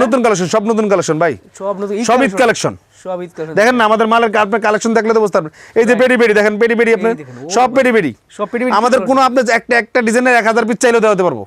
নতুন কালেকশন সব নতুন কালেকশন ভাই। সব ঈদ কালেকশন। দেখেন না আমাদের মালের আপনার কালেকশন দেখলে তো বুঝতে পারবেন। এই যে পেডি পেডি দেখেন পেডি পেডি আপনার? সব পেডি পেডি সব পেডি পেডি আমাদের কোনো আপনি একটা একটা ডিজাইনের এক হাজার পিস চাইলেও দেওয়াতে পারব।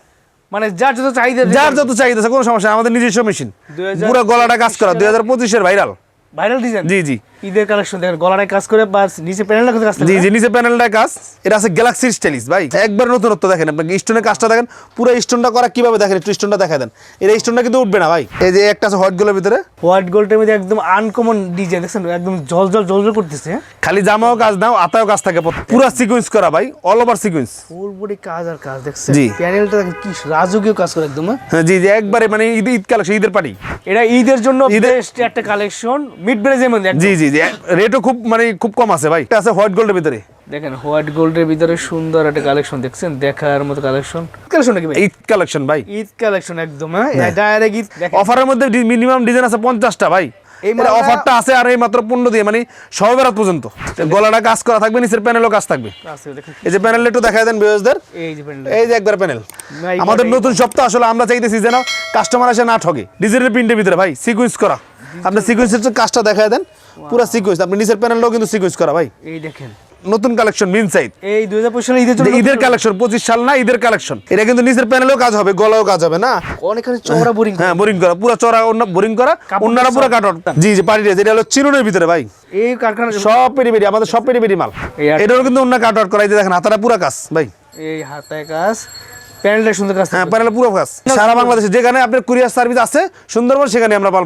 মানে যার যত চাহিদা যার যত চাহিদা কোনো সমস্যা আমাদের নিজস্ব মেশিন 2025 পুরো গলাটা কাজ করা দুই হাজার পঁচিশের ভাইরাল ভাইরাল ডিজাইন জি জি। ঈদের কালেকশন দেখেন গলাটায় কাজ করে বা নিচে প্যানেলটা কাজ জি জি নিচে প্যানেলটায় কাজ। এটা আছে গ্যালাক্সি স্টাইলিশ ভাই। একবার নতুনত্ব দেখেন আপনাকে স্টোনের কাজটা দেখেন পুরো স্টোনটা করা কীভাবে দেখেন একটু স্টোনটা দেখা দেন। এর স্টোনটা কিন্তু উঠবে না ভাই। এই যে একটা আছে হোয়াইট গোলের ভিতরে। হোয়াইট গোল্ডের মধ্যে একদম আনকমন ডিজাইন দেখছেন? একদম জল জল জল জল করতেছে। খালি জামাও কাজ নাও আতাও কাজ থাকে পুরো সিকোয়েন্স করা ভাই all over sequence full body কাজ আর কাজ দেখছেন? জি। প্যানেলটা দেখেন কি রাজকীয় কাজ করে একদম হ্যাঁ? হ্যাঁ জি জি একবারে মানে ঈদ ঈদ কালেকশন ঈদের পার্টি এটা ঈদের জন্য ঈদের- বেস্ট একটা কালেকশন মিড ব্রেজের মধ্যে জি জি জি রেটও খুব মানে খুব কম আছে ভাই। এটা আছে হোয়াইট গোল্ডের ভিতরে। দেখেন হোয়াইট গোল্ডের ভিতরে সুন্দর একটা কালেকশন দেখছেন? দেখার মতো কালেকশন কালেকশন নাকি ভাই? ঈদ কালেকশন ভাই। ঈদ কালেকশন একদম হ্যাঁ? ডাইরেক্ট ঈদ। অফারের মধ্যে মিনিমাম ডিজাইন আছে পঞ্চাশটা ভাই। এই অফারটা আছে আর এই মাত্র পনেরো দিয়ে মানে সবে রাত পর্যন্ত। গলাটা কাজ করা থাকবে নিচের প্যানেলও কাজ থাকবে। এই যে প্যানেল একটু দেন এই যে একবার প্যানেল আমাদের নতুন সপ্তাহ আসলে আমরা চাইতেছি যেন কাস্টমার আসে না ঠকে ডিজিটাল প্রিন্টের ভিতরে ভাই সিকুয়েন্স করা। আপনি সিকুয়েন্সের কাজটা দেখায় দেন। পুরো সিকুয়েন্স আপনি নিচের প্যানেলটাও কিন্তু সিকুয়েন্স করা ভাই। এই দেখেন। নতুন কালেকশন মিন সাইড এই দুই হাজার পঁচিশ সালে ঈদের জন্য ঈদের কালেকশন পঁচিশ সাল না ঈদের কালেকশন এটা কিন্তু নিচের প্যানেলেও কাজ হবে গলাও কাজ হবে না? অনেকখানি চওড়া বোরিং হ্যাঁ বোরিং করা পুরো চড়া অন্য বোরিং করা অন্যরা পুরো। কাটন। জি জি পারি এটা হলো চিরুনের ভিতরে ভাই। এই কারখানা সব পেরি পেরি আমাদের সব পেরি পেরি মাল। এটারও কিন্তু অন্য কাট আউট করা এই দেখেন হাতাটা পুরো কাজ ভাই। এই হাতায় কাজ। প্যানেলটা সুন্দর কাজ হ্যাঁ প্যানেল পুরো কাজ। সারা বাংলাদেশে যেখানে আপনার কুরিয়ার সার্ভিস আছে সুন্দরবন সেখানে আমরা মাল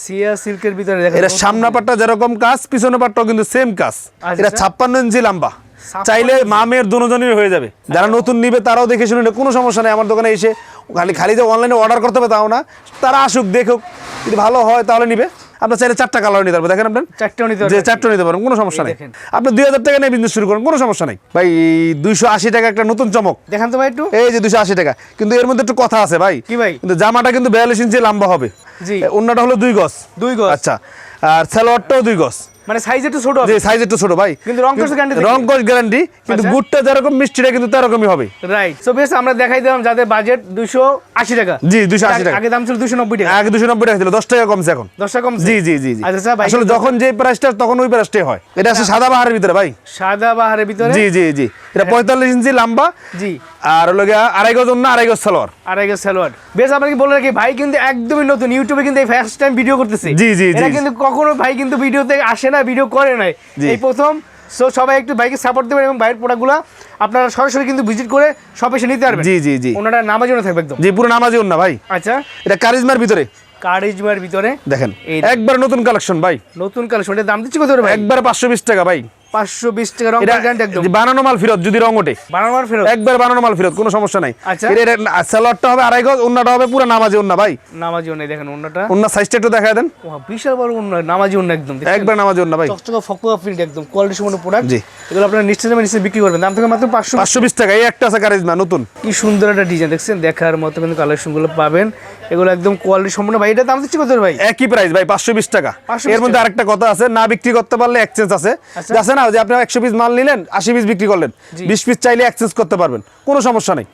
সিয়া সিল্কের ভিতরে দেখেন এটা সামনা পাটটা যেরকম কাজ পিছনে পাটটাও কিন্তু সেম কাজ। আচ্ছা। এটা ছাপ্পান্ন ইঞ্চি লম্বা। 56 চাইলে মামের দুজনের হয়ে যাবে। যারা নতুন নিবে তারাও দেখে শুনে কোনো সমস্যা নেই। আমার দোকানে এসে খালি খালি যে অনলাইনে অর্ডার করতে হবে তাও না। তারা আসুক দেখুক। যদি ভালো হয় তাহলে নিবে। আপনার চাইলে চারটা কালার নিতে পারবেন দেখেন আপনার? চারটেও নিতে যে পারবেন। চারটা নিতে পারেন কোনো সমস্যা নেই। আপনি দুই হাজার টাকা নিয়ে বিজনেস শুরু করেন কোনো সমস্যা নেই। ভাই দুইশো আশি টাকা একটা নতুন চমক। দেখান তো ভাই একটু। এই যে দুইশো আশি টাকা। কিন্তু এর মধ্যে একটু কথা আছে ভাই। কি ভাই? কিন্তু জামাটা কিন্তু বিয়াল্লিশ ইঞ্চি লম্বা হবে। জি। অন্যটা হলো দুই গজ। দুই গজ। আচ্ছা। আর সালোয়ারটাও দুই গজ। মানে সাইজ একটু ছোট সাইজ একটু ছোট ভাই। কিন্তু রং কোর্স guarantee রং কোর্স গ্যারান্টি কিন্তু আচ্ছা। গুড়টা যেরকম মিষ্টিটা কিন্তু তেরকমই হবে। রাইট সো বেশ আমরা দেখাই দিলাম যাদের বাজেট দুশো আশি টাকা। জি দুশো আশি টাকা। আগে দাম ছিল দুশো নব্বই টাকা। আগে দুশো নব্বই টাকা ছিল দশ টাকা কমছে এখন। দশটা কম জি জি জি জি। আচ্ছা আচ্ছা ভাই আসলে যখন যে প্রাইসটা তখন ওই প্রাইসটাই হয়। এটা আছে সাদা বাহারের ভিতরে ভাই। সাদা বাহারের ভিতরে? জি জি জি। এটা পঁয়তাল্লিশ ইঞ্চি লম্বা। জি। আর হলো গিয়া আড়াই গজ অন্য আড়াই গজ সালোয়ার। আড়াই গজ সালোয়ার। বেশ আপনাকে বলে রাখি ভাই কিন্তু একদমই নতুন। ইউটিউবে কিন্তু এই ফার্স্ট টাইম ভিডিও করতেছে। জি, জি, এটা জি। কিন্তু কখনো ভাই কিন্তু ভিডিওতে আসে না ভিডিও করে নাই। এই প্রথম সো সবাই একটু বাইকে সাপোর্ট দেবেন এবং বাইরের প্রোডাক্টগুলো আপনারা সরাসরি কিন্তু ভিজিট করে সব এসে নিতে পারবেন। জি জি জি। ওনারা নামার জন্য থাকবে একদম। জি পুরো নামাজি না ভাই। আচ্ছা। এটা কারিজমার ভিতরে। কারিজমার ভিতরে। দেখেন একবার নতুন কালেকশন ভাই। নতুন কালেকশন এটা দাম দিচ্ছি কত ভাই? একবার পাঁচশো বিশ টাকা ভাই। টাকা রং গ্যারান্টি একদম। বানানো মাল ফেরত যদি রং ওঠে। বানানোর ফেরত? একবার বানানো মাল ফেরত কোনো সমস্যা নাই। আচ্ছা। এটা- এটা সালোয়ারটা হবে আড়াই গজ অন্যটা হবে পুরো নামাজি অন্য ভাই। নামাজি অন্য দেখেন অন্যটা অন্য সাইজটা একটু দেখা দেন। বিশাল বড় অন্য নামাজি অন্য একদম একবার নামাজি অন্য ভাই। চকচকা ফকুয়া প্রিন্ট একদম কোয়ালিটি সম্পন্ন প্রোডাক্ট জি। এগুলো আপনারা নিশ্চয় দামে নিশ্চয় বিক্রি করবেন। দাম থেকে মাত্র পাঁচশো পাঁচশো বিশ টাকা এই একটা আছে কারিজমা নতুন। কি সুন্দর একটা ডিজাইন দেখছেন? দেখার মতো কিন্তু কালেকশনগুলো পাবেন। এগুলো একদম কোয়ালিটি সম্পূর্ণ ভাই এটা দাম দিচ্ছি কত ভাই? একই প্রাইস ভাই পাঁচশো বিশ টাকা। 520 এর মধ্যে আরেকটা কথা আছে না বিক্রি করতে পারলে এক্সচেঞ্জ আছে। আচ্ছা। আছে না যে আপনি একশো পিস মাল নিলেন আশি পিস বিক্রি করলেন বিশ পিস চাইলে এক্সচেঞ্জ করতে পারবেন কোনো সমস্যা নেই।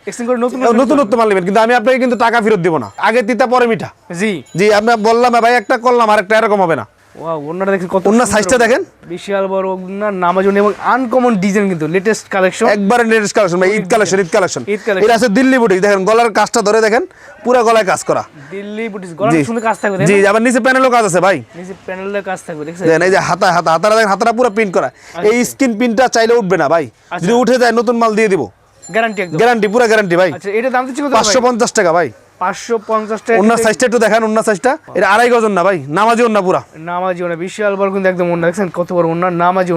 নতুন নতুন নতুন মাল নেবেন কিন্তু আমি আপনাকে কিন্তু টাকা ফেরত দিব না। আগে তিতা পরে মিঠা। জি। জি আমি বললাম ভাই একটা করলাম আর একটা এরকম হবে না। ওয়াও ওনারা দেখেন কত সাইজটা দেখেন। বিশাল বড় ওনার নামাজন এবং আনকমন ডিজাইন কিন্তু লেটেস্ট কালেকশন একবারে লেটেস্ট কালেকশন ভাই ঈদ কালেকশন ঈদ কালেকশন এটা আছে দিল্লি বুটিক দেখেন গলার কাজটা ধরে দেখেন পুরো গলায় কাজ করা। দিল্লি কাজ থাকবে জি আবার নিচে প্যানেলও কাজ আছে ভাই। নিচে প্যানেলের কাজ থাকবে দেখছেন? দেখেন এই যে হাতা হাতা হাতাটা দেখেন হাতাটা পুরো প্রিন্ট করা। এই স্ক্রিন প্রিন্টটা চাইলে উঠবে না ভাই। যদি উঠে যায় নতুন মাল দিয়ে দিব। গ্যারান্টি গ্যারান্টি পুরো গ্যারান্টি ভাই। আচ্ছা এটা দাম দিচ্ছি কত টাকা ভাই। সাইজটা একটু দেখান অন্য সাইজটা এটা আড়াই গজন না ভাই। নামাজি পুরা। নামাজি ওনা বিশাল বড় কিন্তু একদম দেখছেন কত বড় নামাজি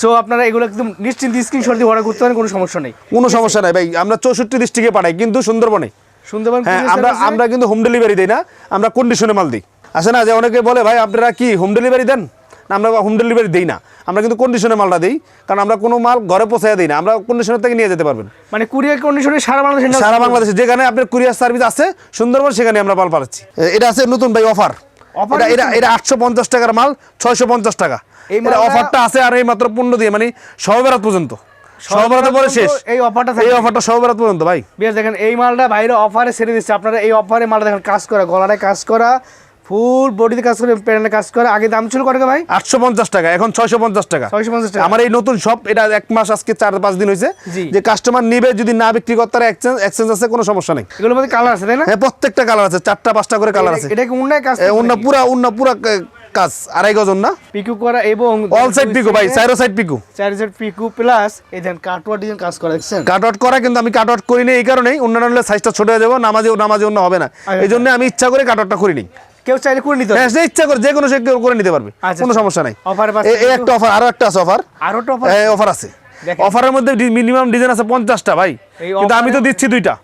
সো আপনারা এগুলো একদম নিশ্চিন্ত স্ক্রিনশট দিয়ে অর্ডার করতে পারেন কোনো সমস্যা নেই। কোনো সমস্যা নাই ভাই। আমরা চৌষট্টি ডিস্ট্রিক্টে পাঠাই কিন্তু সুন্দরবনে। সুন্দরবন হ্যাঁ আমরা আমরা কিন্তু হোম ডেলিভারি দিই না আমরা কন্ডিশনে মাল দিই। আসে না যে অনেকে বলে ভাই আপনারা কি হোম ডেলিভারি দেন? না আমরা হোম ডেলিভারি দিই না। আমরা কিন্তু কন্ডিশনে মালটা দিই কারণ আমরা কোনো মাল ঘরে পৌঁছায় দিই না। আমরা কন্ডিশনের থেকে নিয়ে যেতে পারবেন। মানে কুরিয়ার কন্ডিশনে সারা বাংলাদেশে সারা বাংলাদেশে যেখানে আপনার কুরিয়ার সার্ভিস আছে সুন্দরবন সেখানে আমরা মাল পাচ্ছি এটা আছে নতুন ভাই অফার এটা এটা এটা আটশো পঞ্চাশ টাকার মাল ছয়শো পঞ্চাশ টাকা। এই অফারটা আছে আর এই মাত্র পনেরো দিয়ে মানে পর্যন্ত। সহবরাতে পরে শেষ। এই অফারটা এই অফারটা সহবরাত পর্যন্ত ভাই। বিয়ার দেখেন এই মালটা বাইরে অফারে ছেড়ে দিচ্ছে। আপনারা এই অফারে মালটা দেখেন কাজ করা গলাটায় কাজ করা ফুল বডিতে কাজ করে প্যান্টে কাজ করে আগে দাম ছিল কত ভাই? আটশো পঞ্চাশ টাকা এখন ছয়শো পঞ্চাশ টাকা। ছয়শো পঞ্চাশ টাকা। আমার এই নতুন শপ এটা এক মাস আজকে চার পাঁচ দিন হয়েছে জি। যে কাস্টমার নিবে যদি না বিক্রি করতে পারে এক্সচেঞ্জ এক্সচেঞ্জ আছে কোনো সমস্যা নেই। এগুলোর মধ্যে কালার আছে তাই না? হ্যাঁ প্রত্যেকটা কালার আছে চারটা পাঁচটা করে কালার আছে। এটা কি অন্যায় কাজ এ, অন্য পুরা অন্য পুরা কাজ আড়াই গজন না? পিকু করা এবং অল সাইড পিকু ভাই চারো সাইড পিকু। চার সাইড পিকু প্লাস এই দেখেন কাটওয়ার ডিজাইন কাজ করা দেখছেন? কাট আউট করা কিন্তু আমি কাট আউট করি না এই কারণেই অন্যান্য সাইজটা ছোট হয়ে যাব নামাজে নামাজে অন্য হবে না। আচ্ছা। এই জন্য আমি ইচ্ছা করে কাট আউটটা করি নি কেউ চাইলে করে নিতে হ্যাঁ যে ইচ্ছা করে যে কোনো সে কেউ করে নিতে পারবে। আচ্ছা, কোনো আচ্ছা। সমস্যা নাই। অফার এই একটা অফার আরও একটা আছে অফার। আরও অফার অফার আছে। অফারের মধ্যে মিনিমাম ডিজাইন আছে পঞ্চাশটা ভাই। কিন্তু আমি তো দিচ্ছি দুইটা।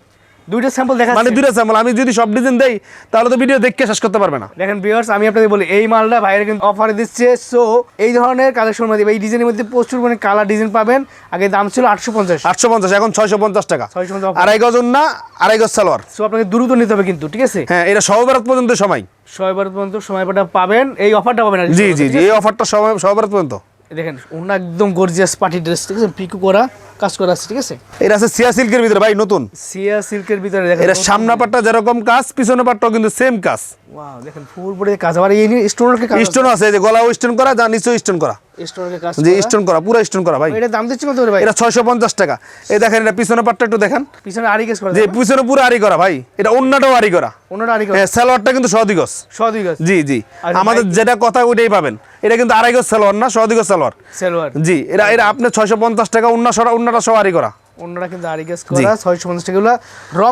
দুইটা স্যাম্পল দেখা মানে দুইটা স্যাম্পল আমি যদি সব ডিজাইন দেই তাহলে তো ভিডিও দেখে শেষ করতে পারবে না। দেখেন ভিউয়ার্স আমি আপনাদের বলি এই মালটা বাইরে কিন্তু অফারে দিচ্ছে। সো এই ধরনের কালেকশন মধ্যে এই ডিজাইনের মধ্যে প্রচুর মানে কালার ডিজাইন পাবেন। আগে দাম ছিল আটশো পঞ্চাশ। আটশো পঞ্চাশ এখন ছয়শো পঞ্চাশ টাকা। 650 offer। আড়াই গজন না আড়াই গজ সালোয়ার। সো আপনাকে দ্রুত নিতে হবে কিন্তু ঠিক আছে? হ্যাঁ এটা সহবরাত পর্যন্ত সময়। ছয়বার পর্যন্ত সময়টা পাবেন। এই অফারটা পাবেন জি জি জি এই অফারটা সময় সহবরাত পর্যন্ত। দেখেন অন্য একদম গর্জিয়াস পার্টি ড্রেস ঠিক আছে? পিকু করা। কাজ করা আছে ঠিক আছে? এটা আছে সিয়া সিল্কের ভিতরে ভাই নতুন। সিয়া সিল্কের ভিতরে দেখেন এটা সামনা পাটটা যেরকম কাজ পিছনে পাটটাও কিন্তু সেম কাজ। ওয়াও দেখেন ফুল বডি কাজ। আবার এই স্টোনের কাজ স্টোন আছে এই যে গলাও স্টোন করা যা নিচেও স্টোন করা। স্টোনের কাজ যে স্টোন করা পুরো স্টোন করা ভাই। এটা দাম দিচ্ছে কত ভাই? এটা ছয়শো পঞ্চাশ টাকা। এই দেখেন এটা পিছনে পাটটা একটু দেখেন। পিছনে আড়ি কাজ করা যে পিছনে পুরো আরি করা ভাই। এটা অন্যটাও আরি করা। অন্যটা আড়ি কাজ হ্যাঁ সালোয়ারটা কিন্তু সদিগস জি জি। আমাদের যেটা কথা ওইটাই পাবেন। এটা কিন্তু আড়াই গজ সালোয়ার না সদিগস সালোয়ার। সেলওয়ার জি এটা এটা আপনার ছয়শো পঞ্চাশ টাকা অন্য সরা অন্যটা সব আরি করা। অন্যরা কিন্তু রং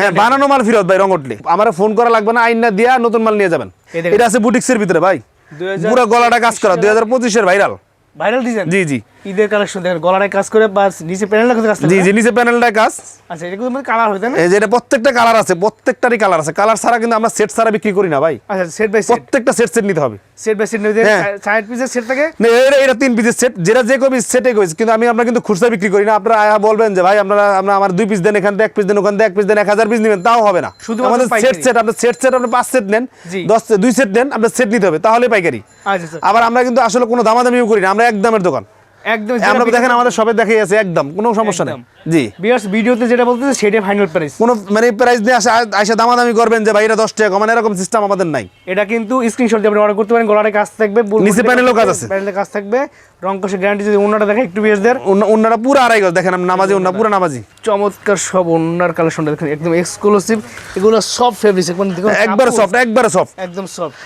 হ্যাঁ বানানো মাল ফিরত ভাই রং উঠলে। আমার ফোন করা লাগবে না আইন না দিয়া নতুন মাল নিয়ে যাবেন। এটা আছে বুটিক্সের ভিতরে ভাই। 2025 পুরো গলাটা কাজ করা দুই হাজার পঁচিশের ভাইরাল। ভাইরাল ডিজাইন জি জি। ঈদের কালেকশন দেখেন গলাটায় কাজ করে বা নিচে প্যানেলটা কাজ জি জি নিচে প্যানেলটায় কাজ। আচ্ছা এটা কিন্তু কালার হইতে না? এই যে এটা প্রত্যেকটা কালার আছে প্রত্যেকটারই কালার আছে। কালার ছাড়া কিন্তু আমরা সেট ছাড়া বিক্রি করি না ভাই। আচ্ছা সেট বাই সেট প্রত্যেকটা সেট সেট নিতে হবে। সেট বাই সেট নিতে হ্যাঁ। সাইড পিসের সেট থাকে? না, এটা এটা তিন পিসের সেট যেটা যে কবি সেটে কইছে কিন্তু আমি আমরা কিন্তু খুচরা বিক্রি করি না। আপনারা আয়া বলবেন যে ভাই আপনারা আমরা আমার দুই পিস দেন এখান থেকে এক পিস দেন ওখান থেকে এক পিস দেন এক হাজার পিস নেবেন। তাও হবে না। শুধু আমাদের সেট সেট আপনি সেট সেট আপনি পাঁচ সেট নেন। দশ দুই সেট নেন আপনার সেট নিতে হবে। তাহলে পাইকারি। আচ্ছা। আবার আমরা কিন্তু আসলে কোনো দামাদামিও করি না। আমরা এক দামের দোকান। একদম আমরা দেখেন আমাদের সবে দেখাই আছে একদম কোনো সমস্যা নেই। জি। বিয়ার্স ভিডিওতে যেটা বলতেছে সেটাই ফাইনাল প্রাইস কোনো মানে প্রাইস দিয়ে আসা আইসা দামাদামি করবেন যে ভাই এটা দশ টাকা মানে এরকম সিস্টেম আমাদের নাই। এটা কিন্তু স্ক্রিনশট দিয়ে আপনি অর্ডার করতে পারেন গলার কাজ থাকবে নিচে প্যানেলও কাজ আছে। প্যানেলের কাজ থাকবে রং গ্যারান্টি যদি অন্যটা দেখে একটু বিয়ার্সদের। অন্য- অন্যরা পুরো আড়াই গজ দেখেন নামাজি অন্য পুরো নামাজি। চমৎকার সব কালেকশনটা দেখেন একদম এক্সক্লুসিভ এগুলো সব ফেব্রিক্স একদম দেখুন সফট একবারে সফট একদম সফট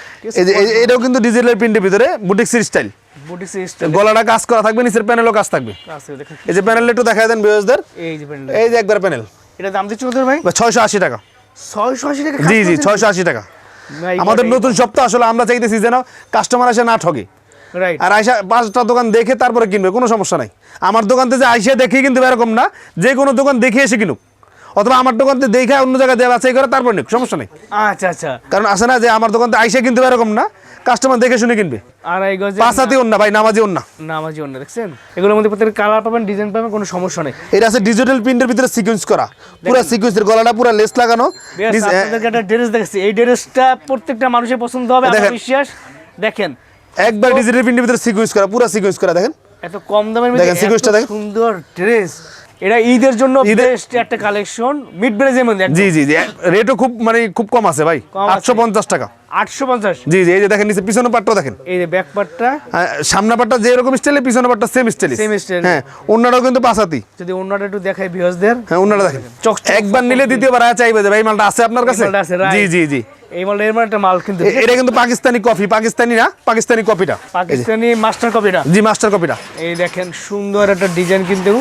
এটাও কিন্তু ডিজিটাল প্রিন্টের ভিতরে স্টাইল গলাটা কাজ করা থাকবে নিচের প্যানেলও কাজ থাকবে। এই যে প্যানেল একটু দেখায় দেন বিয়সদের এই যে প্যানেল এই যে একবার প্যানেল এটা দাম কত ভাই? ছয়শো আশি টাকা। ছয়শো আশি টাকা জি জি ছয়শো আশি টাকা। আমাদের নতুন সপ্তাহ আসলে আমরা চাইতেছি যেন কাস্টমার আসে না ঠকে আর আইসা পাঁচটা দোকান দেখে তারপরে কিনবে কোনো সমস্যা নাই। আমার দোকান থেকে আইসা দেখে কিন্তু এরকম না যে কোনো দোকান দেখে এসে কিনুক। অথবা আমার দোকান থেকে দেখে অন্য জায়গায় দেওয়া বাছাই করে তারপর নিক সমস্যা নেই। আচ্ছা আচ্ছা। কারণ আসে না যে আমার দোকান থেকে আইসা কিন্তু এরকম না কাস্টমার দেখে শুনে কিনবে। আর এই গজে পাঁচাতি ওন্না ভাই নামাজি ওন্না নামাজি ওন্না দেখছেন? এগুলোর মধ্যে প্রত্যেক কালার পাবেন ডিজাইন পাবেন কোনো সমস্যা নেই। এটা আছে ডিজিটাল প্রিন্টের ভিতরে সিকোয়েন্স করা। পুরো সিকোয়েন্সের গলাটা পুরো লেস লাগানো। আপনাদের আপনাদেরকে একটা ড্রেস দেখছি এই ড্রেসটা প্রত্যেকটা মানুষের পছন্দ হবে আমার। বিশ্বাস দেখেন। একবার ডিজিটাল প্রিন্টের ভিতরে সিকোয়েন্স করা পুরো সিকোয়েন্স করা দেখেন। এত কম দামের দেখেন, দেখেন। সুন্দর ড্রেস এটা ঈদের জন্য বেস্ট একটা কালেকশন মিড ব্রেজের মধ্যে জি জি জি। রেটও খুব মানে খুব কম আছে ভাই। কম আছে। আটশো পঞ্চাশ টাকা। আটশো পঞ্চাশ। জি জি এই যে দেখেন নিচে পিছনে পাটটাও দেখেন। এই যে ব্যাক পার্টটা আহ, সামনা পাটটা যে রকম স্টাইলে পিছনে পাটটা সেম স্টাইলে Same style। হ্যাঁ অন্যটাও কিন্তু পাঁচাতি যদি অন্যটা একটু দেখাই ভিউয়ার্সদের হ্যাঁ অন্যটা দেখেন। চকচক একবার নিলে দ্বিতীয়বার আয়া চাইবে যে ভাই মালটা আছে আপনার কাছে? জি জি জি। এই মাল এর একটা মাল কিন্তু এটা কিন্তু পাকিস্তানি কফি পাকিস্তানি না? পাকিস্তানি কপিটা পাকিস্তানি মাস্টার কপিটা জি মাস্টার কপিটা এই দেখেন সুন্দর একটা ডিজাইন কিন্তু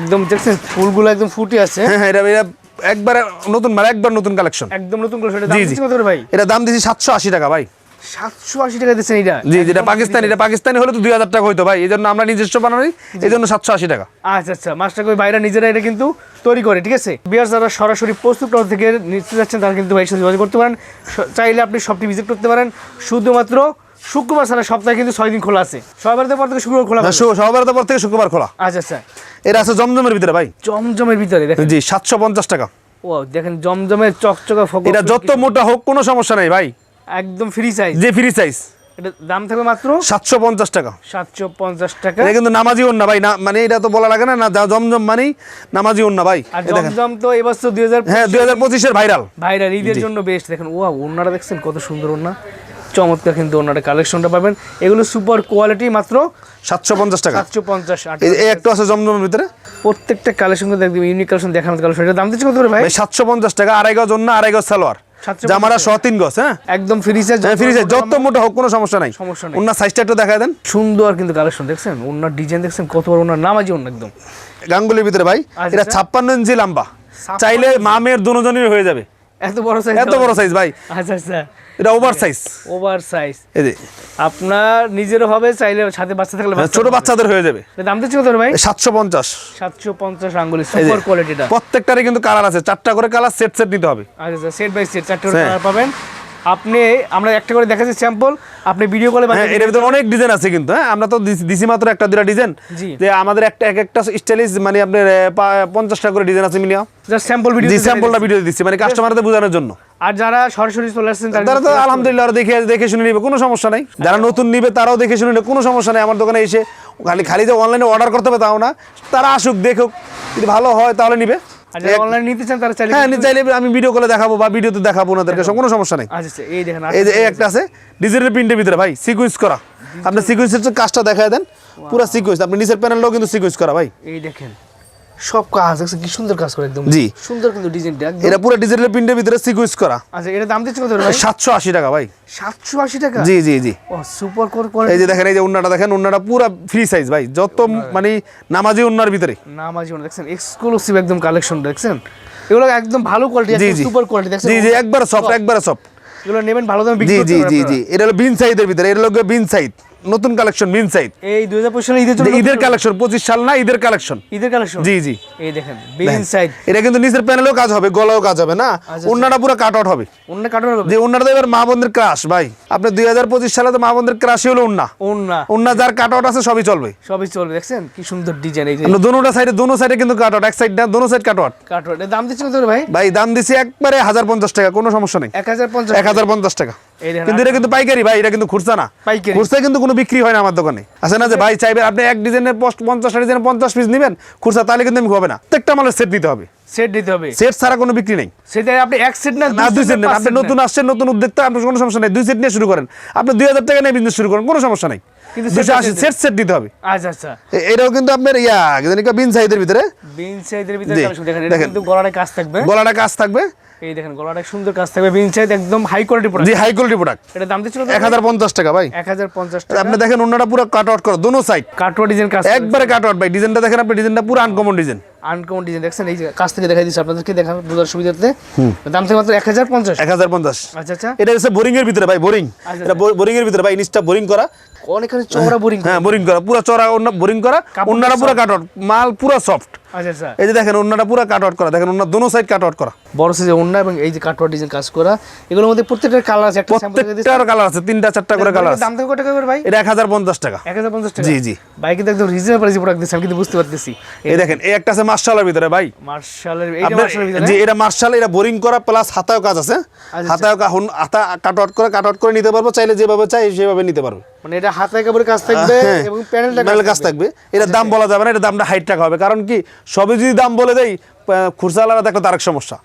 একদম দেখছেন ফুলগুলো একদম ফুটে আছে। হ্যাঁ হ্যাঁ এটা এটা একবার নতুন মানে একবার নতুন কালেকশন একদম নতুন দাম কত ভাই? এটা দাম দিয়েছি সাতশো আশি টাকা ভাই। সাতশো আশি টাকা দিচ্ছেন এটা। জি যেটা পাকিস্তানি এটা পাকিস্তানি হলে তো দুই হাজার টাকা হইতো ভাই। এই জন্য আমরা নিজস্ব বানাই এই জন্য সাতশো আশি টাকা। আচ্ছা আচ্ছা কই নিজেরা এটা কিন্তু তৈরি করে ঠিক আছে? বিয়ার যারা সরাসরি প্রস্তুত থেকে নিতে যাচ্ছেন তারা কিন্তু সাথে যোগাযোগ করতে পারেন। চাইলে আপনি শপটি ভিজিট করতে পারেন। শুধুমাত্র শুক্রবার ছাড়া সপ্তাহে কিন্তু ছয় দিন খোলা আছে। সবাই পর থেকে শুক্রবার খোলা পাবেন। সবার পর থেকে শুক্রবার খোলা। আচ্ছা আচ্ছা। এটা আছে জমজমের ভিতরে ভাই। জমজমের ভিতরে জি সাতশো পঞ্চাশ টাকা। ও দেখেন জমজমের চকচকা এটা যত মোটা হোক কোনো সমস্যা নাই ভাই। একদম ফ্রি সাইজ যে ফ্রি সাইজ এটা দাম থাকবে মাত্র? সাতশো পঞ্চাশ টাকা। সাতশো পঞ্চাশ টাকা। এটা কিন্তু নামাজি না ভাই। না মানে এটা তো বলা লাগে না না জমজম মানেই নামাজি না ভাই। আর জমজম তো এবছর দুই হাজার হ্যাঁ দুই হাজার পঁচিশের ভাইরাল ভাইরাল ঈদের জন্য বেস্ট দেখেন ও ওনারা দেখছেন কত সুন্দর ওনা চমৎকার কিন্তু ওনারা কালেকশনটা পাবেন। এগুলো সুপার কোয়ালিটি মাত্র সাতশো পঞ্চাশ টাকা। সাতশো পঞ্চাশ একটু আছে জমজমের ভিতরে? প্রত্যেকটা কালেকশন কিন্তু একদম ইউনিক কালেকশন দেখানোর কালেকশন এটা দাম দিচ্ছে কত করে ভাই? সাতশো পঞ্চাশ টাকা আড়াই গজ অন্য আড়াই গজ সালোয়ার। 750 জামারা শ তিন গজ হ্যাঁ? একদম ফ্রি সাইজ হ্যাঁ ফ্রি সাইজ যত মোটা হোক কোনো সমস্যা নাই। সমস্যা নাই। ওনার সাইজটা একটু দেখা দেন। সুন্দর কিন্তু কালেকশন দেখছেন? ওনার ডিজাইন দেখছেন? কত বড় ওনার নামাজি ওনার একদম। গাঙ্গুলির ভিতরে ভাই এটা। ছাপ্পান্ন ইঞ্চি লম্বা। চাইলে মামের মেয়ের দুজনের হয়ে যাবে। এত বড় সাইজ এত বড় সাইজ ভাই। আচ্ছা আচ্ছা। এটা ওভার সাইজ ওভার সাইজ এই যে। আপনার হবে চাইলে সাথে বাচ্চা থাকলে হ্যাঁ, ছোট বাচ্চাদের হয়ে যাবে। দাম দিচ্ছে কত ভাই? সাতশো পঞ্চাশ। সাতশো পঞ্চাশ আঙ্গুলি সুপার কোয়ালিটিটা প্রত্যেকটারই কিন্তু কালার আছে। চারটা করে কালার সেট সেট নিতে হবে। আচ্ছা সেট বাই সেট চারটে হ্যাঁ। কালার পাবেন। আপনি আমরা একটা করে দেখাচ্ছি স্যাম্পল আপনি ভিডিও কলে হ্যাঁ এর ভিতরে অনেক ডিজাইন আছে কিন্তু হ্যাঁ। আমরা তো দিছি- দিছি মাত্র একটা দুটা ডিজাইন যে আমাদের একটা এক একটা স্টাইলিশ মানে আপনার পঞ্চাশটা করে ডিজাইন আছে মিনিমাম। জাস্ট স্যাম্পল ভিডিও স্যাম্পলটা ভিডিও দিচ্ছি। মানে কাস্টমারদের বোঝানোর জন্য। আর যারা সরাসরি চলে আসছেন তারা তো আলহামদুলিল্লাহ দেখে দেখে শুনে নিবে কোনো সমস্যা নাই। যারা নতুন নিবে তারাও দেখে শুনে নেবে কোনো সমস্যা নেই। আমার দোকানে এসে খালি খালি যে অনলাইনে অর্ডার করতে হবে তাও না। তারা আসুক দেখুক। যদি ভালো হয় তাহলে নিবে। অনলাইন নিতে চান তারা চাইলে হ্যাঁ চাইলে আমি ভিডিও করে দেখাবো বা ভিডিওতে দেখাবো ওনাদেরকে কোনো সমস্যা নেই। আচ্ছা আচ্ছা, এই দেখেন এই যে একটা আছে ডিজিটাল প্রিন্টের ভিতরে ভাই সিকুয়েন্স করা। আপনি সিকুয়েন্সের কাজটা দেখায় দেন পুরো সিকুয়েন্স আপনি নিচের প্যানেলটাও কিন্তু সিকুয়েন্স করা ভাই। এই দেখেন। সব কাজ দেখছেন কি সুন্দর কাজ করে একদম। জি। সুন্দর কিন্তু ডিজাইনটা এটা পুরো ডিজিটাল প্রিন্টের ভিতরে সিকুয়েন্স করা। আচ্ছা এটা দাম দিচ্ছে কত ভাই? সাতশো আশি টাকা ভাই। সাতশো আশি টাকা? জি জি জি। ও সুপার কোর করে এই যে দেখেন এই যে উন্নাটা দেখেন উন্নাটা পুরো ফ্রি সাইজ ভাই। যত মানে নামাজি উন্নার ভিতরে। নাম আছে দেখছেন এক্সক্লুসিভ একদম কালেকশন দেখছেন? এগুলো একদম ভালো কোয়ালিটি জি সুপার কোয়ালিটি দেখছেন? জি জি একবার সফট একবার সফট এগুলো নেবেন ভালো দামে বিক্রি করতে জি জি জি। এটা হলো বিন সাইদের ভিতরে এটা হলো বিন সাইদ নতুন কালেকশন বিন সাইদ। এই দুই হাজার পঁচিশ সালে ঈদের জন্য ঈদের কালেকশন পঁচিশ সাল না ঈদের কালেকশন। ঈদের কালেকশন? জি জি। এই দেখেন বিন সাইড এটা কিন্তু নিচের প্যানেলেও কাজ হবে গলাও কাজ হবে না? উন্নাটা পুরো কাট আউট হবে। অন্য কাটার হবে? যে উন্নাটা এবার মা বোনদের ক্রাশ ভাই। আপনি দুই হাজার পঁচিশ সালে তো মা বোনদের ক্রাশই হলো উন্না অন্য উন্না যার কাট আউট আছে সবই চলবে। সবই চলবে দেখছেন? কি সুন্দর ডিজাইন এই যে। দোনোটা সাইডে দোনো সাইডে কিন্তু কাট আউট এক সাইড না দোনো সাইড কাট আউট কাটওয়ার্ড এর দাম দিচ্ছেন কত ভাই? ভাই দাম দিছি একবারে হাজার পঞ্চাশ টাকা কোনো সমস্যা নেই। এক হাজার পঞ্চাশ। এক হাজার পঞ্চাশ টাকা। এই দেখেন কিন্তু এটা কিন্তু পাইকারি ভাই এটা কিন্তু খুরসা না। পাইকারি। খুরসা কিন্তু কোনো বিক্রি হয় না আমার দোকানে। আছে না যে ভাই চাইবে আপনি এক ডিজাইনের পোস্ট পঞ্চাশটা ডিজাইনের পঞ্চাশ পিস নেবেন খুরসা তাহলে কিন্তু আমি হবে না। প্রত্যেকটা মালের সেট দিতে হবে। সেট দিতে হবে। সেট ছাড়া কোনো বিক্রি নেই। সেটা আপনি এক সেট না না দুই সেট নেন। আপনি নতুন আসছেন নতুন উদ্যোক্তা আপনার কোনো সমস্যা নেই। দুই সেট নিয়ে শুরু করেন। আপনি দুই হাজার টাকা নিয়ে বিজনেস শুরু করেন কোনো সমস্যা নেই। কিন্তু দুশো আশি সেট সেট দিতে হবে। আচ্ছা আচ্ছা। এটাও কিন্তু আপনার ইয়া বিন ভিতরে। বিন সাইজের ভিতরে দেখেন এটা দেখেন। কিন্তু গলাটা কাজ থাকবে। গলাটা কাজ থাকবে। এই দেখেন গলাটা সুন্দর কাজ থাকবে বিনসাইজ একদম হাই কোয়ালিটি প্রোডাক্ট জি হাই কোয়ালিটি প্রোডাক্ট এটা দাম দিচ্ছিল এক হাজার পঞ্চাশ টাকা ভাই। এক হাজার পঞ্চাশ টাকা। আপনি দেখেন অন্যটা পুরো কাট আউট করো দোনো সাইড কাটওয়া ডিজাইন কাজ একবারে কাট আউট ভাই। ডিজাইনটা দেখেন আপনি ডিজাইনটা পুরো আনকমন ডিজাইন আনকমন ডিজাইন দেখছেন? এই কাছ থেকে দেখাই দিচ্ছি আপনাদেরকে দেখা বোঝার সুবিধার্থে। দাম থেকে মাত্র এক হাজার পঞ্চাশ। এক হাজার পঞ্চাশ। আচ্ছা আচ্ছা। এটা হচ্ছে বোরিং এর ভিতরে ভাই বোরিং। আচ্ছা, এটা বোরিং এর ভিতরে ভাই নিচটা বোরিং করা। অনেকখানি চওড়া বোরিং হ্যাঁ বোরিং করা। পুরো চড়া অন্য বোরিং করা। অন্যটা পুরো কাট আউট মাল পুরো সফট আচ্ছা আচ্ছা। এই যে দেখেন অন্যটা পুরো কাট আউট করা। দেখেন অন্য দোনো সাইড কাট আউট করা। বড় সাইজের ওন্না এবং এই যে কাটওয়া ডিজাইন কাজ করা এগুলোর মধ্যে প্রত্যেকটার কালার আছে। একটা প্রত্যেকটার কালার আছে তিনটা চারটা করে কালার আছে। দাম থেকে কত টাকা করে ভাই? এটা এক হাজার পঞ্চাশ টাকা। এক হাজার পঞ্চাশ টাকা? জি, জি। ভাই কিন্তু একদম রিজনেবল প্রাইসে প্রোডাক্ট দিচ্ছে আমি কিন্তু বুঝতে পারতেছি। এই দেখেন এই একটা আছে মার্শালের ভিতরে ভাই। মার্শালের এইটা মার্শালের ভিতরে? জি এটা মার্শাল এটা বোরিং করা প্লাস হাতায় কাজ আছে। আচ্ছা। হাতায় হাতা কাট আউট করে কাট আউট করে নিতে পারব চাইলে যেভাবে চাই সেভাবে নিতে পারব। মানে এটা হাতায় কাপড়ের কাজ থাকবে হ্যাঁ। এবং প্যানেলটা প্যানেল কাজ থাকবে। এটার দাম বলা যাবে না এটা দামটা হাইট টাকা হবে। কারণ কি সবই যদি দাম বলে দেই খুরসালারা দেখো তার এক সমস্যা।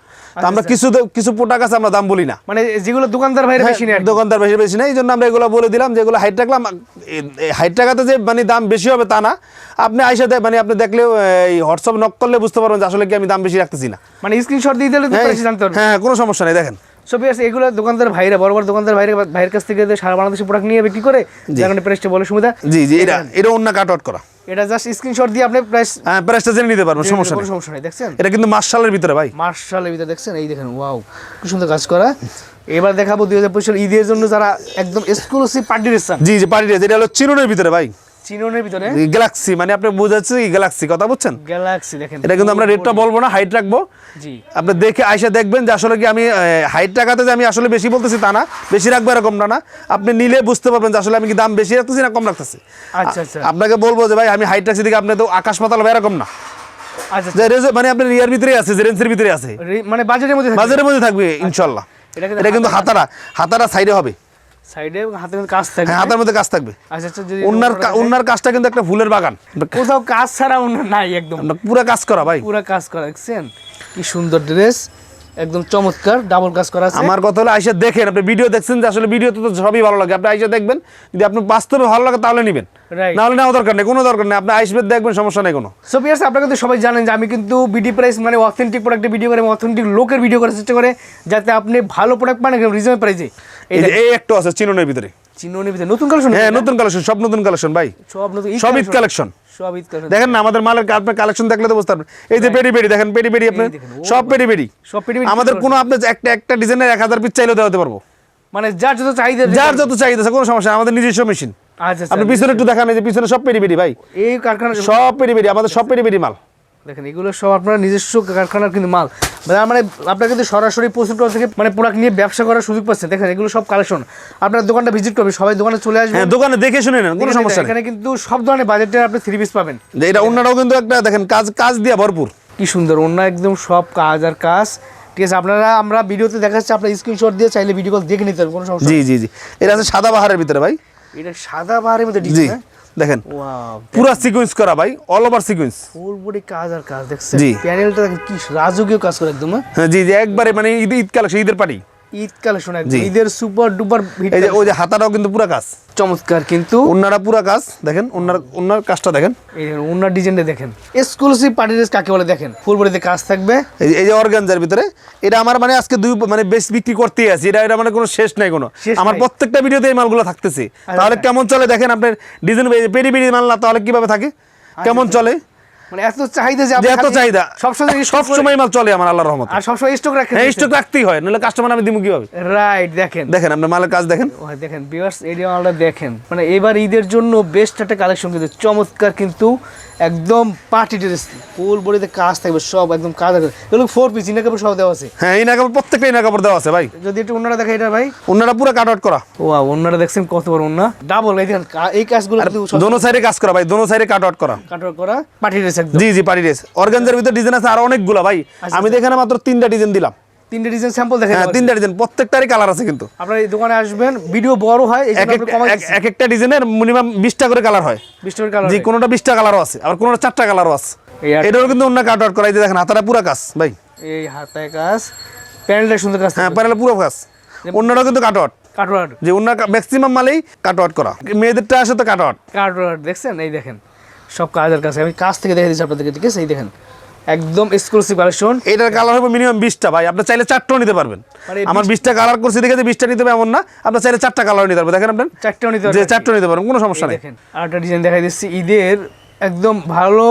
আমরা কিছু কিছু প্রোডাক্ট আছে আমরা দাম বলি না। মানে যেগুলো দোকানদার ভাইয়ের বেশি নেয় আর কি। হ্যাঁ, দোকানদার ভাইয়ের বেশি নেই এই জন্য আমরা এগুলো বলে দিলাম যেগুলো হাইট রাখলাম। হাইট টাকাতে যে মানে দাম বেশি হবে তা না। আপনি আইসা দেয় মানে আপনি দেখলে এই হোয়াটসঅ্যাপ নক করলে বুঝতে পারবেন যে আসলে কি আমি দাম বেশি রাখতেছি না। মানে স্ক্রিনশট দিয়ে দিলে হ্যাঁ জানতে হ্যাঁ কোনো সমস্যা নেই দেখেন। সবই আছে এগুলো দোকানদার ভাইরা বড় বড় দোকানদার ভাইরা ভাইয়ের কাছ থেকে সারা বাংলাদেশে প্রোডাক্ট নিয়ে বিক্রি করে যেখানে প্রাইসটা বলে সুবিধা। জি জি এটা এটা অন্য কাট আউট করা। এটা জাস্ট স্ক্রিনশট দিয়ে আপনি প্রাইস হ্যাঁ প্রাইসটা জেনে নিতে পারবেন সমস্যা কোনো নেই সমস্যা নেই দেখছেন? এটা কিন্তু মার্শালের ভিতরে ভাই। মার্শালের ভিতরে দেখছেন? এই দেখেন ওয়াও কি সুন্দর কাজ করা। এবার দেখাবো দুই হাজার পঁচিশ ঈদের জন্য যারা একদম এক্সক্লুসিভ পার্টি চান জি জি পার্টি এটা হলো চিনুনের ভিতরে ভাই। চিনোনের ভিতরে? গ্যালাক্সি মানে আপনি বুঝাচ্ছে গ্যালাক্সি কথা বুঝছেন? গ্যালাক্সি দেখেন এটা কিন্তু আমরা রেটটা বলব না হাইট রাখব। জি। আপনি দেখে আইসা দেখবেন যে আসলে কি আমি হাইট টাকাতে যে আমি আসলে বেশি বলতেছি তা না বেশি রাখব এরকম না না। আপনি নিলে বুঝতে পারবেন যে আসলে আমি কি দাম বেশি রাখতেছি না কম রাখতেছি। আচ্ছা আচ্ছা। আপনাকে বলব যে ভাই আমি হাইট রাখছি দিকে আপনি তো আকাশ পাতাল এরকম না। আচ্ছা রেঞ্জ- মানে আপনার ইয়ার ভিতরে আছে রেঞ্জের ভিতরে আছে। মানে বাজারের মধ্যে বাজারের মধ্যে থাকবে ইনশাল্লাহ। এটা কিন্তু এটা কিন্তু হাতারা। হাতারা সাইডে হবে। সাইডে হাতে মধ্যে কাজ থাকবে। হ্যাঁ হাতের মধ্যে কাজ থাকবে। আচ্ছা আচ্ছা যদি ওনার ওনার কাজটা কিন্তু একটা ফুলের বাগান। কোথাও কাজ ছাড়া ওনার নাই একদম। পুরো কাজ করা ভাই। পুরো কাজ করা দেখছেন? কি সুন্দর ড্রেস। একদম চমৎকার ডাবল কাজ করা আছে। আমার কথা হলো আইসা দেখেন আপনি ভিডিও দেখছেন যে আসলে ভিডিওতে তো সবই ভালো লাগে। আপনি আইসা দেখবেন যদি আপনি বাস্তবে ভালো লাগে তাহলে নেবেন। না হলে নেওয়া দরকার নেই কোনো দরকার নেই। আপনি আইসবেন দেখবেন সমস্যা নেই কোনো। সো পিয়ার্স আপনারা কিন্তু সবাই জানেন যে আমি কিন্তু বিডি প্রাইস মানে অথেন্টিক প্রোডাক্টের ভিডিও করে অথেন্টিক লোকের ভিডিও করার চেষ্টা করে যাতে আপনি ভালো প্রোডাক্ট পান একদম রিজনেবল প্রাইসে এই একটা আছে চিনোনের ভিতরে। চিনোনি নতুন কালেকশন হ্যাঁ নতুন কালেকশন সব নতুন কালেকশন ভাই। সব নতুন সব ঈদ কালেকশন সব ঈদ কালেকশন দেখেন না আমাদের মালের আপনার কালেকশন দেখলে তো বুঝতে পারবেন। এই যে পেরি পেরি দেখেন পেরি পেরি আপনার। সব আমাদের কোনো একটা একটা ডিজাইনের পিস চাইলেও পারব। মানে যার যত চাহিদা যার যত চাহিদা আছে কোনো সমস্যা আমাদের নিজস্ব মেশিন আচ্ছা আপনি আচ্ছা পিছনে একটু দেখান এই যে পিছনে সব ভাই। এই কারখানা সব আমাদের সব পেরি পেরি মাল। দেখেন এগুলো সব আপনার নিজস্ব কারখানার কিন্তু মাল। মানে আপনার কিন্তু সরাসরি প্রস্তুত থেকে মানে প্রোডাক্ট নিয়ে ব্যবসা করার সুযোগ পাচ্ছেন দেখেন এগুলো সব কালেকশন আপনার দোকানটা ভিজিট করবে সবাই দোকানে চলে আসবে। হ্যাঁ দোকানে দেখে শুনে নেন কোনো সমস্যা এখানে কিন্তু সব ধরনের বাজেটের আপনি থ্রি পিস পাবেন। এটা অন্যটাও কিন্তু একটা দেখেন কাজ কাজ দিয়া ভরপুর। কি সুন্দর অন্য একদম সব কাজ আর কাজ। ঠিক আছে আপনারা আমরা ভিডিওতে দেখাচ্ছি আপনার স্ক্রিনশট দিয়ে চাইলে ভিডিও কল দেখে নিতে পারবেন কোনো সমস্যা জি জি জি। এটা আছে সাদা বাহারের ভিতরে ভাই। এটা সাদা বাহারের মধ্যে ডিজাইন দেখেন। ওয়াও পুরো সিকোয়েন্স করা ভাই all over sequence full body কাজ আর কাজ দেখছেন? প্যানেলটা দেখেন কি রাজকীয় কাজ করে একদম হ্যাঁ? হ্যাঁ জি জি একবারে মানে ঈদ ঈদ কালেকশন ঈদের পার্টি ঈদ কালেকশন একদম। ঈদের সুপার ডুপার এই যে ওই যে হাতাটাও কিন্তু পুরো কাজ। চমৎকার কিন্তু ওনারা পুরো কাজ দেখেন ওনার ওনার কাজটা দেখেন। এই ওনার ডিজাইনটা দেখেন। এক্সক্লুসিভ পার্টি ড্রেস কাকে বলে দেখেন? ফুল বডিতে কাজ থাকবে। এই যে- এই যে অর্গানজার ভিতরে এটা আমার মানে আজকে দুই মানে বেশ বিক্রি করতেই আছে। এটা এটা মানে কোনো শেষ নাই কোনো। আমার। প্রত্যেকটা ভিডিওতে এই মালগুলো থাকতেছে। তাহলে কেমন চলে দেখেন আপনার ডিজাইন পেরি পেরি মাল না তাহলে কীভাবে থাকে? কেমন চলে? মানে এত চাহিদা যে এত চাহিদা। সবসময় সব সময় মাল চলে আমার আল্লাহর রহমতে। আর সবসময় স্টক হ্যাঁ স্টক রাখতেই হয় নাহলে কাস্টমার আমি দিমু কীভাবে? রাইট দেখেন। দেখেন আপনার মালের কাজ দেখেন। দেখেন ভিউয়ার্স এরিয়া মালটা দেখেন মানে এবার ঈদের জন্য বেস্ট একটা কালেকশন কিন্তু চমৎকার কিন্তু একদম পার্টি ড্রেস ফুল বডিতে কাজ থাকবে সব একদম কাজ থাকবে। এগুলো ফোর পিস ইনা কাপড় সব দেওয়া আছে। হ্যাঁ এই না কাপড় প্রত্যেকটা এই না কাপড় দেওয়া আছে ভাই। যদি একটু অন্যরা দেখে এটা ভাই। ওনারা পুরো কাট আউট করা। ও অন্যরা দেখছেন কত বড় অন্য ডাবল এই দেখেন এই কাজগুলো দোনো সাইডে কাজ করা ভাই দোনো সাইডে কাট আউট করা। কাট আউট করা পার্টি ড্রেস একদম। জি জি পারি ড্রেস অর্গানজার ভিতরে ডিজাইন আছে আর অনেকগুলো ভাই। আমি তো এখানে মাত্র তিনটা ডিজাইন দিলাম। তিনটে ডিজাইন স্যাম্পল দেখেন হ্যাঁ তিনটা ডিজাইন প্রত্যেকটারই কালার আছে কিন্তু। আপনার এই দোকানে আসবেন ভিডিও বড় হয় এই এক একটা ডিজাইনের মিনিমাম বিশটা করে কালার হয়। বিশ টাকার কালার জি কোনোটা বিশটা কালারও আছে আবার কোনোটা চারটা কালারও আছে। এটারও কিন্তু অন্য কাট আউট করা এই যে দেখেন হাতাটা পুরো কাজ ভাই। এই হাতায় কাজ। প্যান্টটা সুন্দর কাজ হ্যাঁ প্যানেলে পুরো কাজ। অন্যটাও কিন্তু কাট আউট কাটওয়ার্ড যে অন্য ম্যাক্সিমাম মালেই কাট আউট করা। মেয়েদেরটা আসে তো কাট আউট কাটওয়ার্ড দেখছেন? এই দেখেন সব কাজের কাছে আমি কাজ থেকে দেখে দিচ্ছি আপনাদেরকে ঠিক আছে? এই দেখেন একদম এক্সক্লুসিভ কালেকশন এটার কালার হবে মিনিমাম বিশটা ভাই। আপনি চাইলে চারটাও নিতে পারবেন। মানে আমার বিশটা কালার করছি দেখে যে বিশটা নিতে হবে এমন না। আপনি চাইলে চারটা কালার নিতে পারবেন। দেখেন আপনার? চারটেও নিতে যে পারবেন। চারটা নিতে পারবেন কোনো সমস্যা নেই। দেখেন আরেকটা ডিজাইন দেখাই দিচ্ছি। ঈদের একদম ভালো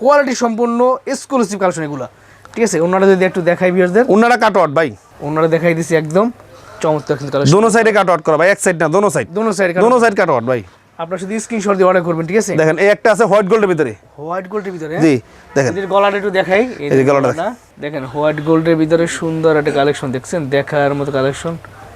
কোয়ালিটি সম্পন্ন এক্সক্লুসিভ কালেকশন এগুলো। ঠিক আছে ওনারা যদি একটু দেখাই বিয়ারদের ওনারা কাট আউট ভাই। ওনারা দেখাই দিচ্ছি একদম চমৎকার কিন্তু কালেকশন দোনো সাইডে কাট আউট করা ভাই। এক সাইড না দোনো সাইড দোনো সাইড দোনো সাইড কাট আউট ভাই। আপনারা শুধু স্ক্রিনশট দিয়ে অর্ডার করবেন ঠিক আছে? দেখেন এই একটা আছে হোয়াইট গোল্ডের ভিতরে। হোয়াইট গোল্ডের ভিতরে? জি দেখেন। এদের গলাটা একটু দেখাই এই গলাটা। দেখেন। হোয়াইট গোল্ডের ভিতরে সুন্দর একটা কালেকশন দেখছেন? দেখার মতো কালেকশন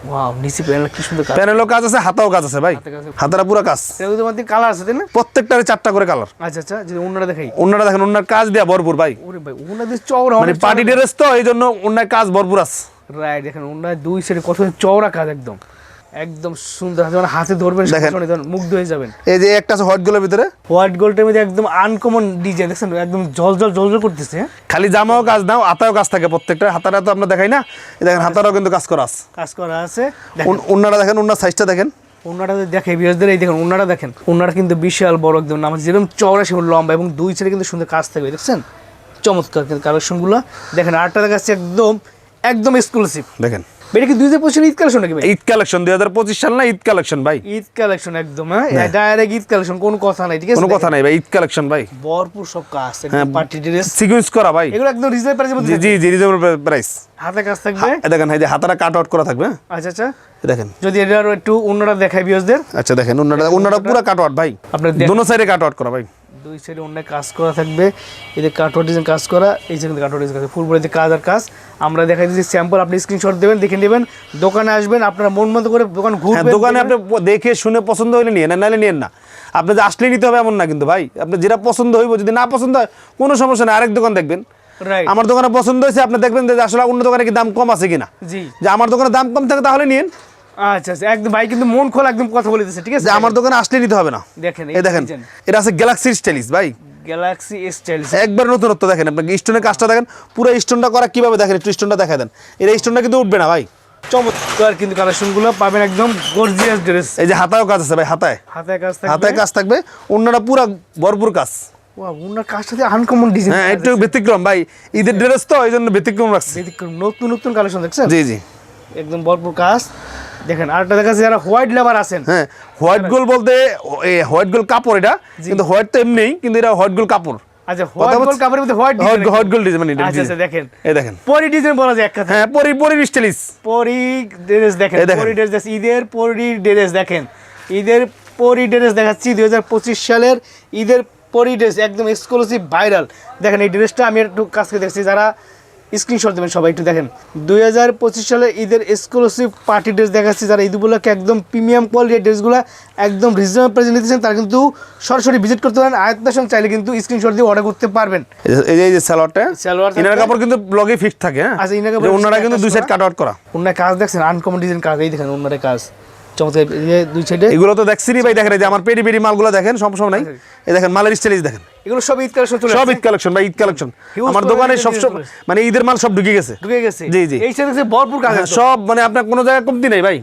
ওয়াও নিচে প্যানেল কি সুন্দর কাজ। প্যানেলও কাজ আছে হাতাও কাজ আছে ভাই। হাতারা পুরো কাজ। এর মধ্যে কালার আছে তাই না? প্রত্যেকটারে চারটা করে কালার আচ্ছা আচ্ছা যদি অন্যরা দেখাই। অন্যরা দেখেন অন্যার কাজ দেওয়া ভরপুর ভাই। ওরে ভাই ওনাদের চওড়া মানে পার্টি ড্রেস তো এই জন্য অন্যায় কাজ ভরপুর আছে। রাইট দেখেন ওনার দুই সাইডে কত চওড়া কাজ একদম। একদম সুন্দর যখন হাতে ধরবেন দেখেন। মুগ্ধ হয়ে যাবেন। এই যে একটা আছে হোয়াইট গোল্ডের ভিতরে? হোয়াইট গোল্ডের মধ্যে একদম আনকমন ডিজাইন দেখছেন? একদম জল জল জল জল করতেছে? খালি জামাও কাজ নাও হাতাও কাজ থাকে প্রত্যেকটা। হাতারা তো আমরা দেখাই না। দেখেন হাতারাও কিন্তু কাজ করা আছে। কাজ করা আছে। অন্যরা দেখেন অন্য সাইজটা দেখেন। ওনারা যদি দেখে বিরাজদের এই দেখেন ওনারা দেখেন। ওনারা কিন্তু বিশাল বড় একদম আমার যেরকম চওড়া সেরকম লম্বা এবং দুই সাইডে কিন্তু সুন্দর কাজ থাকবে দেখছেন? চমৎকার কিন্তু কালেকশনগুলো দেখেন আটটা দেখাচ্ছে একদম একদম এক্সক্লুসিভ দেখেন। এটা কি দুই হাজার পঁচিশ ঈদ কালেকশন নাকি ঈদ কালেকশন দুই হাজার পঁচিশ সাল না ঈদ কালেকশন ভাই? ঈদ কালেকশন একদম হ্যাঁ? ডাইরেক্ট ঈদ কালেকশন কোনো কথা নাই ঠিক আছে? কোনো কথা নাই ভাই ঈদ কালেকশন ভাই। ভরপুর সব কাজ হ্যাঁ। পার্টি ড্রেস সিকুয়েন্স করা ভাই। এগুলো একদম রিজনেবল প্রাইসের জি জি রিজনেবল প্রাইস হাতে কাজ থাকবে? দেখেন এই যে হাতারা কাট আউট করা থাকবে হ্যাঁ? আচ্ছা আচ্ছা। দেখেন। যদি এটা একটু অন্যরা দেখায় বিয়সদের আচ্ছা দেখেন অন্যরা অন্যরা পুরো কাট আউট ভাই। আপনার দোনো সাইডে কাট আউট করা ভাই। দুই সাইডে অন্য কাজ করা থাকবে। এদের কাঠোর ডিজাইন কাজ করা এই যে কাঠোর ডিজাইন কাজ ফুল বডিতে কাজ আর কাজ। আমরা দেখাই দিচ্ছি স্যাম্পল আপনি স্ক্রিনশট দেবেন দেখে নেবেন। দোকানে আসবেন আপনার মন মতো করে দোকান হ্যাঁ ঘুরবেন দোকানে আপনি দেখে শুনে পছন্দ হইলে নিয়ে নেন নাহলে নিয়েন না। আপনি যে আসলে নিতে হবে এমন না কিন্তু ভাই। আপনি যেটা পছন্দ হইব যদি না পছন্দ হয় কোনো সমস্যা নেই আরেক দোকান দেখবেন। আমার দোকানে পছন্দ হয়েছে আপনি দেখবেন যে আসলে অন্য দোকানে কি দাম কম আছে কিনা। জি। যে আমার দোকানে দাম কম থাকে তাহলে নিন আচ্ছা আচ্ছা একদম ভাই কিন্তু মন খোলা একদম কথা বলে দিচ্ছে ঠিক আছে? আমার দোকানে আসলে নিতে হবে না। দেখেন এই দেখেন এটা আছে গ্যালাক্সি স্টাইলিশ ভাই। গ্যালাক্সি এস একবার নতুনত্ব দেখেন আপনাকে স্টোনের কাজটা দেখেন পুরো স্টোনটা করা কীভাবে দেখেন একটু স্টোনটা দেখা দেন। এর স্টোনটা কিন্তু উঠবে না ভাই। চমৎকার কিন্তু কালেকশনগুলো পাবেন একদম গর্জিয়াস ড্রেস এই যে হাতায়ও কাজ আছে ভাই হাতায়। হাতে কাজ থাকবে? হাতায় কাজ থাকবে অন্যটা পুরো ভরপুর কাজ। ওনার কাজটাতে আনকমন ডিজাইন হ্যাঁ একটু ব্যতিক্রম ভাই। ঈদের ড্রেস তো এই জন্য ব্যতিক্রম রাখছি ব্যতিক্রম নতুন নতুন কালেকশন দেখছেন? জি জি। একদম ভরপুর কাজ। দেখেন আরেকটা দেখা যারা হোয়াইট লেবার আছেন। হ্যাঁ হোয়াইট গোল্ড বলতে হোয়াইট গোল্ড কাপড় এটা কিন্তু হোয়াইট তো এমনিই কিন্তু এটা হোয়াইট গোল্ড কাপড়। আচ্ছা হোয়াইট গোল্ড কাপড়ের মধ্যে হোয়াইট হোয়াইট গোল্ড ডিজাইন মানে আচ্ছা আচ্ছা দেখেন। এই দেখেন। পরি ডিজাইন বলা যায় এক কথা হ্যাঁ পরি পরি স্টাইলিশ পরি ড্রেস দেখেন। পরি ড্রেস ঈদের পরি ড্রেস দেখেন। ঈদের পরি ড্রেস দেখাচ্ছি দুই হাজার পঁচিশ সালের ঈদের পরি ড্রেস একদম এক্সক্লুসিভ ভাইরাল দেখেন এই ড্রেসটা আমি একটু কাছ থেকে দেখছি যারা স্ক্রিনশট দেবেন সবাই একটু দেখেন। দুই হাজার পঁচিশ সালে ঈদের এক্সক্লুসিভ পার্টি ড্রেস দেখাচ্ছি। যারা ঈদগুলোকে একদম প্রিমিয়াম কোয়ালিটির ড্রেসগুলো একদম রিজনেবল প্রাইসে নিতেছেন তারা কিন্তু সরাসরি ভিজিট করতে পারেন। আয়ত্তার সঙ্গে চাইলে কিন্তু স্ক্রিনশট দিয়ে অর্ডার করতে পারবেন। এই যে এই যে সালোয়ারটা সালোয়ার ইনার কাপড় কিন্তু ব্লগে ফিক্স থাকে হ্যাঁ? আচ্ছা, ইনার কাপড় অন্যরা কিন্তু দুই সাইড কাট আউট করা। অন্য কাজ দেখছেন আনকমন ডিজাইন কাজ। এই দেখেন অন্যের কাজ। চমৎকার এই দুই সাইডে এগুলো তো দেখছিনি ভাই দেখেন এই যে আমার পেডি পেডি মালগুলো দেখেন সমস্যা নাই। এই দেখেন মালের স্টাইলিশ দেখেন। এগুলো সব ঈদ কালেকশন চলে সব। ঈদ কালেকশন বা ঈদ কালেকশন। আমার দোকানে সব সব মানে ঈদের মাল সব ঢুকে গেছে। ঢুকে গেছে। জি, জি। এই সাথে ভরপুর কাজ হ্যাঁ, সব মানে আপনার কোনো জায়গায় কমতি নেই ভাই।